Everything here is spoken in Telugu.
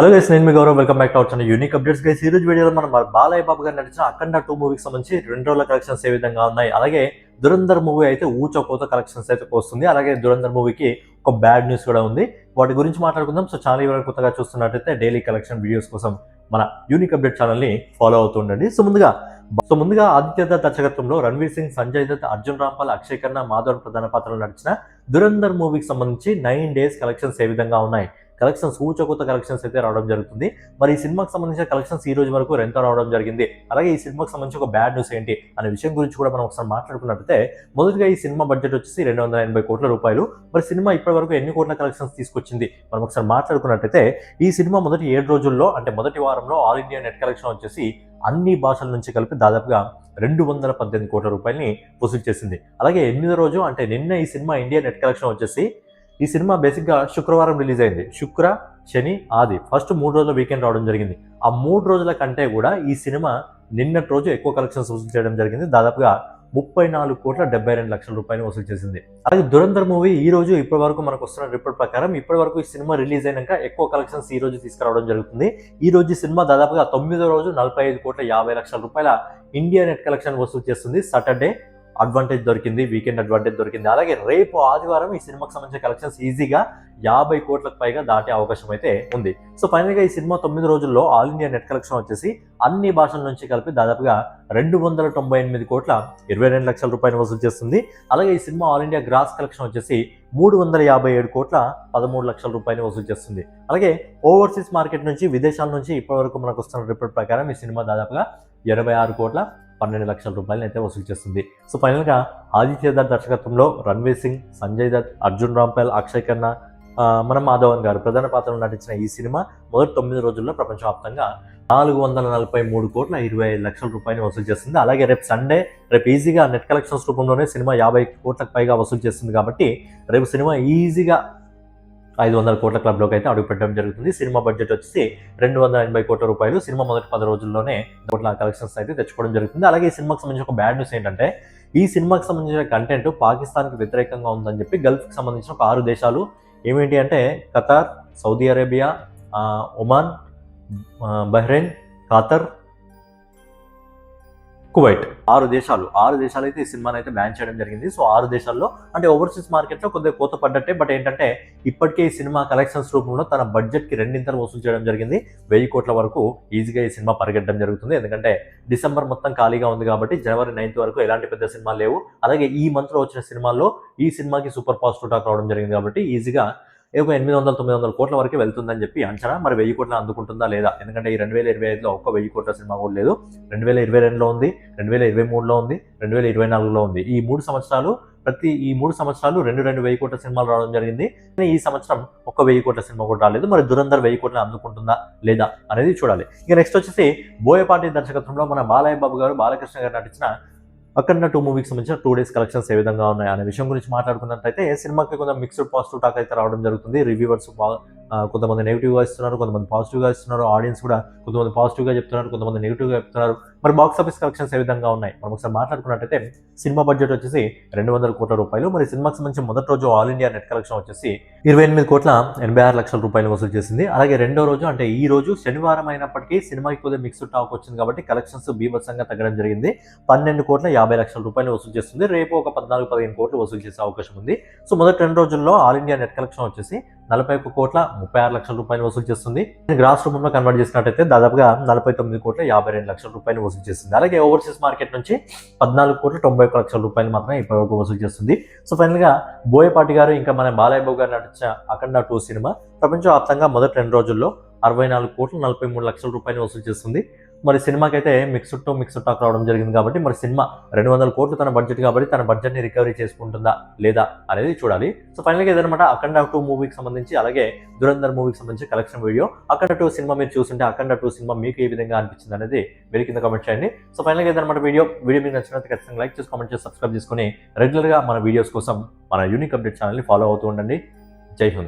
హలో గైస్ నేను మీ Gaurav. Welcome back to our unique updates guys ఈ రోజు వీడియోలో మనం మన బాలయ్య బాబు గారు నడిచిన అఖండ టూ మూవీకి సంబంధించి రెండు రోజుల కలెక్షన్స్ ఏ విధంగా ఉన్నాయి? అలాగే దురంధర్ మూవీ అయితే ఊచకోత కలెక్షన్స్ అయితే వస్తుంది. అలాగే దురంధర్ మూవీకి ఒక బ్యాడ్ న్యూస్ కూడా ఉంది. వాటి గురించి మాట్లాడుకుందాం. సో ఛానల్ ఎవరైనా కొత్తగా చూస్తున్నట్టయితే డైలీ కలెక్షన్ వీడియోస్ కోసం మన యూనిక్ అప్డేట్ ఛానల్ని ఫాలో అవుతుండండి సో ముందుగా సో ముందుగా ఆదిత్య దత్ దర్శకత్వంలో రణ్వీర్ సింగ్ సంజయ్ దత్ అర్జున్ రాంపాల్ అక్షయ్ ఖన్నా మాధవన్ ప్రధాన పాత్రలో నడిచిన దురంధర్ మూవీకి సంబంధించి నైన్ డేస్ కలెక్షన్స్ ఏ విధంగా ఉన్నాయి? కలెక్షన్స్ ఊచకొత్త కలెక్షన్స్ అయితే రావడం జరుగుతుంది. మరి ఈ సినిమాకి సంబంధించిన కలెక్షన్స్ ఈ రోజు వరకు ఎంత రావడం జరిగింది. అలాగే ఈ సినిమాకి సంబంధించి ఒక బ్యాడ్ న్యూస్ ఏంటి అనే విషయం గురించి కూడా మనం ఒకసారి మాట్లాడుకున్నట్టయితే మొదటిగా ఈ సినిమా బడ్జెట్ వచ్చేసి రెండు వందల ఎనభై కోట్ల రూపాయలు. మరి సినిమా ఇప్పటి వరకు ఎన్ని కోట్ల కలెక్షన్స్ తీసుకొచ్చింది మనం ఒకసారి మాట్లాడుకున్నట్టయితే ఈ సినిమా మొదటి ఏడు రోజుల్లో అంటే మొదటి వారంలో ఆల్ ఇండియా నెట్ కలెక్షన్ వచ్చేసి అన్ని భాషల నుంచి కలిపి దాదాపుగా రెండు వందల పద్దెనిమిది కోట్ల రూపాయలని వసూలు చేసింది. అలాగే ఎనిమిదో రోజు అంటే నిన్న ఈ సినిమా ఇండియా నెట్ కలెక్షన్ వచ్చేసి ఈ సినిమా బేసిక్గా శుక్రవారం రిలీజ్ అయింది. శుక్ర శని ఆది. ఫస్ట్ మూడు రోజుల వీకెండ్ రావడం జరిగింది. ఆ మూడు రోజుల కంటే కూడా ఈ సినిమా నిన్నటి రోజు ఎక్కువ కలెక్షన్స్ వసూలు చేయడం జరిగింది. దాదాపుగా ముప్పై నాలుగు కోట్ల డెబ్బై రెండు లక్షల రూపాయలు వసూలు చేసింది. అలాగే దురంధర్ మూవీ ఈ రోజు ఇప్పటి వరకు మనకు వస్తున్న రిపోర్ట్ ప్రకారం ఇప్పటి వరకు ఈ సినిమా రిలీజ్ అయినాక ఎక్కువ కలెక్షన్స్ ఈ రోజు తీసుకురావడం జరుగుతుంది. ఈ రోజు ఈ సినిమా దాదాపుగా తొమ్మిదో రోజు నలభై ఐదు కోట్ల యాభై లక్షల రూపాయల ఇండియా నెట్ కలెక్షన్ వసూలు చేస్తుంది. సాటర్డే అడ్వాంటేజ్ దొరికింది వీకెండ్ అడ్వాంటేజ్ దొరికింది. అలాగే రేపు ఆదివారం ఈ సినిమాకి సంబంధించిన కలెక్షన్స్ ఈజీగా యాభై కోట్లకు పైగా దాటే అవకాశం అయితే ఉంది. సో ఫైనల్గా ఈ సినిమా తొమ్మిది రోజుల్లో ఆల్ ఇండియా నెట్ కలెక్షన్ వచ్చేసి అన్ని భాషల నుంచి కలిపి దాదాపుగా రెండు వందల తొంభై ఎనిమిది కోట్ల ఇరవై రెండు లక్షల రూపాయలు వసూలు చేస్తుంది. అలాగే ఈ cinema all India gross collection వచ్చేసి మూడు వందల యాభై ఏడు కోట్ల పదమూడు లక్షల రూపాయలు వసూలు చేస్తుంది. అలాగే ఓవర్సీస్ మార్కెట్ నుంచి విదేశాల నుంచి ఇప్పటివరకు మనకు వస్తున్న రిపోర్ట్ ప్రకారం ఈ సినిమా దాదాపుగా ఎనభై ఆరు కోట్ల పన్నెండు లక్షల రూపాయలు అయితే వసూలు చేస్తుంది. సో ఫైనల్గా ఆదిత్య దత్ దర్శకత్వంలో రణ్వీర్ సింగ్ సంజయ్ దత్ అర్జున్ రాంపాల్ అక్షయ్ ఖన్నా మన మాధవన్ గారు ప్రధాన పాత్రలో నటించిన ఈ సినిమా మొదటి తొమ్మిది రోజుల్లో ప్రపంచవ్యాప్తంగా నాలుగు వందల నలభై మూడు కోట్ల ఇరవై ఐదు లక్షల రూపాయలు వసూలు చేస్తుంది. అలాగే రేపు సండే రేపు ఈజీగా నెట్ కలెక్షన్స్ రూపంలోనే సినిమా యాభై కోట్లకు పైగా వసూలు చేస్తుంది కాబట్టి రేపు సినిమా ఈజీగా ఐదు వందల కోట్ల క్లబ్లోకి అయితే అడుగు పెట్టడం జరుగుతుంది. సినిమా బడ్జెట్ వచ్చేసి రెండు వందల ఎనభై కోట్ల రూపాయలు. సినిమా మొదటి పది రోజుల్లోనే కోట్ల కలెక్షన్స్ అయితే తెచ్చుకోవడం జరుగుతుంది. అలాగే ఈ సినిమాకి సంబంధించిన ఒక బ్యాడ్ న్యూస్ ఏంటంటే ఈ సినిమాకి సంబంధించిన కంటెంట్ పాకిస్తాన్కి వ్యతిరేకంగా ఉందని చెప్పి గల్ఫ్కి సంబంధించిన ఒక ఆరు దేశాలు ఏమేంటి అంటే Qatar Saudi Arabia Oman Bahrain Qatar Kuwait. ఆరు దేశాలు. ఆరు దేశాలు అయితే ఈ సినిమాని అయితే బ్యాన్ చేయడం జరిగింది. సో ఆరు దేశాల్లో అంటే ఓవర్సీస్ మార్కెట్లో కొద్దిగా కోత పడ్డట్టే. బట్ ఏంటంటే ఇప్పటికే ఈ సినిమా కలెక్షన్స్ రూపంలో తన బడ్జెట్కి రెండింతలు వసూలు చేయడం జరిగింది. వెయ్యి కోట్ల వరకు ఈజీగా ఈ సినిమా పరిగెట్టడం జరుగుతుంది. ఎందుకంటే డిసెంబర్ మొత్తం ఖాళీగా ఉంది కాబట్టి జనవరి నైన్త్ వరకు ఎలాంటి పెద్ద సినిమాలు లేవు. అలాగే ఈ మంత్లో వచ్చిన సినిమాల్లో ఈ సినిమాకి సూపర్ పాజిటివ్ టాక్ రావడం జరిగింది కాబట్టి ఈజీగా ఒక ఎనిమిది వందల తొమ్మిది వందల కోట్ల వరకు వెళ్తుందని చెప్పి అంచనా. మరి వెయ్యి కోట్లు అందుకుంటుందా లేదా? ఎందుకంటే ఈ రెండు వేల ఇరవై ఐదులో ఒక్క వెయ్యి కోట్ల సినిమా కూడా లేదు. రెండు వేల ఇరవై రెండులో ఉంది రెండు వేల ఇరవై మూడులో ఉంది రెండు వేల ఇరవై నాలుగులో ఉంది. ఈ మూడు సంవత్సరాలు ప్రతి ఈ మూడు సంవత్సరాలు రెండు రెండు వెయ్యి కోట్ల సినిమాలు రావడం జరిగింది. కానీ ఈ సంవత్సరం ఒక్క వెయ్యి కోట్ల సినిమా కూడా రాలేదు. మరి దురంధర్ వెయ్యి కోట్లు అందుకుంటుందా లేదా అనేది చూడాలి. ఇక నెక్స్ట్ వచ్చేసి బోయపాటి దర్శకత్వంలో మన బాలయ్య బాబు గారు బాలకృష్ణ గారు నటించిన అక్కడ టూ మూవీకి సంబంధించిన టూ డేస్ కలెక్షన్స్ ఏ విధంగా ఉన్నాయి అనే విషయం గురించి మాట్లాడుకున్నట్టయితే సినిమాకి కొంచెం మిక్స్డ్ పాజిటివ్ టాక్ అయితే రావడం జరుగుతుంది. రివ్యూవర్స్ కొంతమంది నెగిటివ్గా ఇస్తున్నారు కొంతమంది పాజిటివ్గా ఇస్తున్నారు. ఆడియన్స్ కూడా కొంతమంది పాజిటివ్గా చెప్తున్నారు కొంతమంది నెగిటివ్గా చెప్తున్నారు. మరి బాక్స్ ఆఫీస్ కలెక్షన్స్ ఏ విధంగా ఉన్నాయి? మనం ఒకసారి మాట్లాడుకున్నట్టయితే సినిమా బడ్జెట్ వచ్చేసి రెండు వందల కోట్ల రూపాయలు. మరి సినిమాకి సంబంధించి మొదటి రోజు ఆల్ ఇండియా నెట్ కలెక్షన్ వచ్చేసి ఇరవై ఎనిమిది కోట్ల ఎనభై ఆరు లక్షల రూపాయలు వసూలు చేసింది. అలాగే రెండో రోజు అంటే ఈ రోజు శనివారం అయినప్పటికీ సినిమాకి కొద్దిగా మిక్స్డ్ టాక్ వచ్చింది కాబట్టి కలెక్షన్స్ బీభత్సంగా తగ్గడం జరిగింది. పన్నెండు కోట్ల యాభై లక్షల రూపాయలు వసూలు చేస్తుంది. రేపు ఒక పద్నాలుగు పదిహేను కోట్లు వసూలు చేసే అవకాశం ఉంది. సో మొదటి రెండు రోజుల్లో ఆల్ ఇండియా నెట్ కలెక్షన్ వచ్చేసి నలభై ఒక్క కోట్ల ముప్పై ఆరు లక్షల రూపాయలు వసూలు చేస్తుంది. గ్రాస్ రూపంలో కన్వర్ట్ చేసినట్టయితే దాదాపుగా నలభై తొమ్మిది కోట్ల యాభై రెండు లక్షల రూపాయలు వసూలు చేస్తుంది. అలాగే ఓవర్సీస్ మార్కెట్ నుంచి పద్నాలుగు కోట్ల తొంభై ఒక్క లక్షల రూపాయలు మాత్రమే ఇప్పటివరకు వసూలు చేస్తుంది. సో ఫైనల్గా బోయపాటి గారు ఇంకా మన బాలయ్య గారు నటించిన అఖండ టూ సినిమా ప్రపంచవ్యాప్తంగా మొదటి రెండు రోజుల్లో అరవై నాలుగు కోట్ల నలభై మూడు లక్షల రూపాయలు వసూలు చేస్తుంది. మరి సినిమాకి అయితే మిక్స్డ్ టు మిక్స్డ్ టాక్ రావడం జరిగింది కాబట్టి మరి సినిమా రెండు వందల కోట్లు తన బడ్జెట్ కాబట్టి తన బడ్జెట్ని రికవరీ చేసుకుంటుందా లేదా అనేది చూడాలి. సో ఫైనల్గా ఏదన్నమాట ఇదనమాట అఖండ టూ మూవీకి సంబంధించి అలాగే దురంధర్ మూవీకి సంబంధించి collection video Akhanda two cinema మీరు చూస్తుంటే అఖండ టూ సినిమా మీకు ఏ విధంగా అనిపించింది అనేది మీరు కింద కామెంట్ చేయండి. సో ఫైనల్గా ఇదనమాట వీడియో వీడియో మీకు నచ్చినట్టు ఖచ్చితంగా లైక్ చేసి కామెంట్ చేసి సబ్స్క్రైబ్ చేసుకుని రెగ్యులర్గా మన వీడియోస్ కోసం మన యూనిక్ అప్డేట్ ఛానల్ని ఫాలో అవుతూ ఉండండి. జై హింద్.